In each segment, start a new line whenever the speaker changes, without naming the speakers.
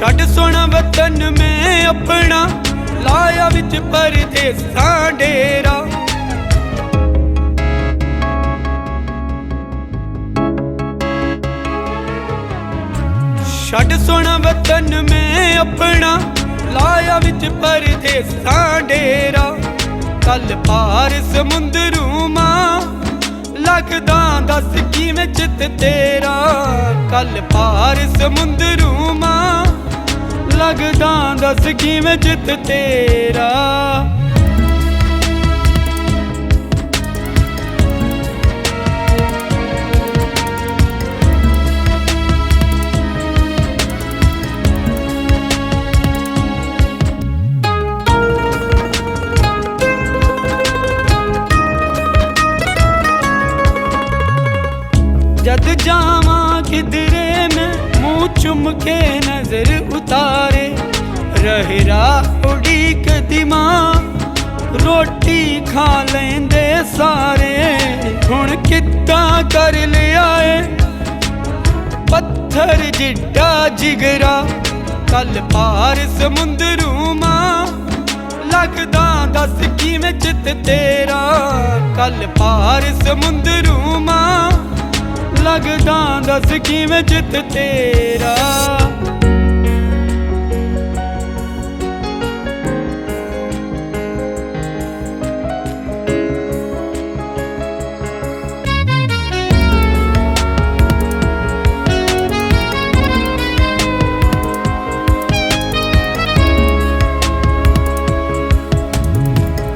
ਛੱਡ ਸੁਣ ਵਤਨ ਮੈਂ ਆਪਣਾ, ਲਾਇਆ ਵਿੱਚ ਪਰਦੇਸਾਂ ਡੇਰਾ ਛੱਡ ਸੋਣਾ ਵਤਨ ਮੈਂ ਆਪਣਾ, ਲਾਇਆ ਵਿੱਚ ਪਰਦੇਸਾਂ ਡੇਰਾ ਕੱਲ ਪਾਰ ਸਮੁੰਦਰੂ ਮਾਂ, ਲੱਗਦਾ ਦੱਸ ਕਿਵੇਂ ਚਿੱਤ ਤੇਰਾ। ਕੱਲ ਪਾਰ ਸਮੁੰਦਰੂ ਮਾਂ ਲੱਗਦਾ ਦੱਸ ਕਿਵੇਂ ਚਿੱਤ ਤੇਰਾ? ਜਾਵਾਂ ਕਿਧਰੇ ਮੈਂ ਮੂੰਹ ਚੁੰਮ ਕੇ ਨਜ਼ਰ ਉਤਾਰੇ। ਰਹੇ ਰਾਹ ਉਡੀਕ ਦਿਮਾਂ ਰੋਟੀ ਖਾ ਲੈਂਦੇ ਸਾਰੇ। ਹੁਣ ਕਿੱਦਾਂ ਕਰ ਲਿਆ ਏ? ਪੱਥਰ ਜਿੱਡਾ ਜਿਗਰਾ, ਕੱਲ ਪਾਰ ਸਮੁੰਦਰੂ ਮਾਂ। ਲੱਗਦਾ ਦੱਸ ਕਿਵੇਂ ਚਿੱਤ ਤੇਰਾ? ਕੱਲ ਪਾਰ ਸਮੁੰਦਰੂ ਮਾਂ। ਲੱਗਦਾ ਦੱਸ ਕਿਵੇਂ ਚਿੱਤ ਤੇਰਾ?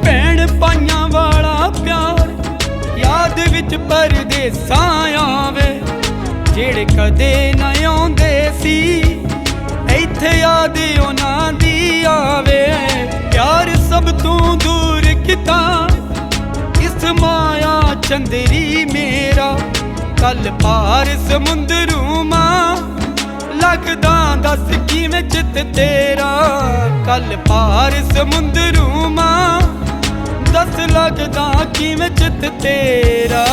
ਭੈਣ ਪਾਈਆਂ ਵਾਲਾ ਪਿਆਰ ਯਾਦ ਵਿੱਚ ਪਰਦੇਸਾਂ ਆਵੇ ਜਿਹੜੇ ਕਦੇ ਨਾ ਆਉਂਦੇ ਸੀ, ਇੱਥੇ ਯਾਦ ਉਹਨਾਂ ਦੀ ਆਵੇ। ਪਿਆਰ ਸਭ ਤੋਂ ਦੂਰ ਕਿਤਾ, ਇਸ ਮਾਇਆ ਚੰਦਰੀ ਮੇਰਾ। ਕੱਲ ਪਾਰ ਸਮੁੰਦਰੂ ਮਾਂ, ਲੱਗਦਾ ਦੱਸ ਕਿਵੇਂ ਚਿੱਤ ਤੇਰਾ। ਕੱਲ ਪਾਰ ਸਮੁੰਦਰੂ ਮਾਂ, ਦੱਸ ਲੱਗਦਾ ਕਿਵੇਂ ਚਿੱਤ ਤੇਰਾ।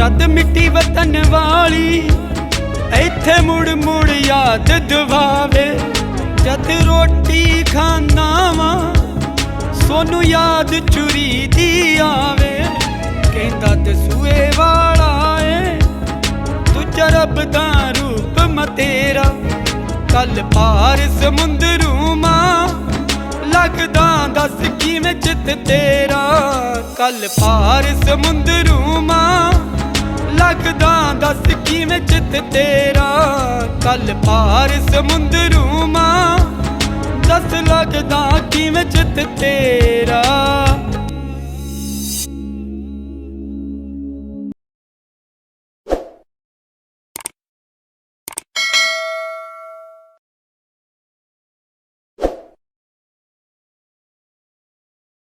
ਜਦ ਮਿੱਟੀ ਵਤਨ ਵਾਲੀ, ਇੱਥੇ ਮੁੜ ਮੁੜ ਯਾਦ ਦਿਵਾਵੇ। ਜਦ ਰੋਟੀ ਖਾਣਾ ਵਾ ਸੋਨੂੰ ਯਾਦ ਚੁਰੀ ਦੀ ਆਵੇ। ਕਹਿੰਦਾ ਦਸੂਏ ਵਾਲਾ ਏ ਦੂਜਾ ਰੱਬ ਦਾ ਰੂਪ ਮਤੇਰਾ ਕੱਲ ਪਾਰ ਸਮੁੰਦਰੂ ਮਾਂ, ਲੱਗਦਾ ਦੱਸ ਕਿਵੇਂ ਚਿੱਤ ਤੇਰਾ। ਕੱਲ ਪਾਰ ਸਮੁੰਦਰੂ ਮਾਂ ਲੱਗਦਾ ਦੱਸ ਕਿਵੇਂ ਚਿੱਤ ਤੇਰਾ? ਕੱਲ ਪਾਰ ਸਮੁੰਦਰੂ ਮਾਂ। ਦੱਸ ਲੱਗਦਾ ਕਿਵੇਂ ਚਿੱਤ ਤੇਰਾ?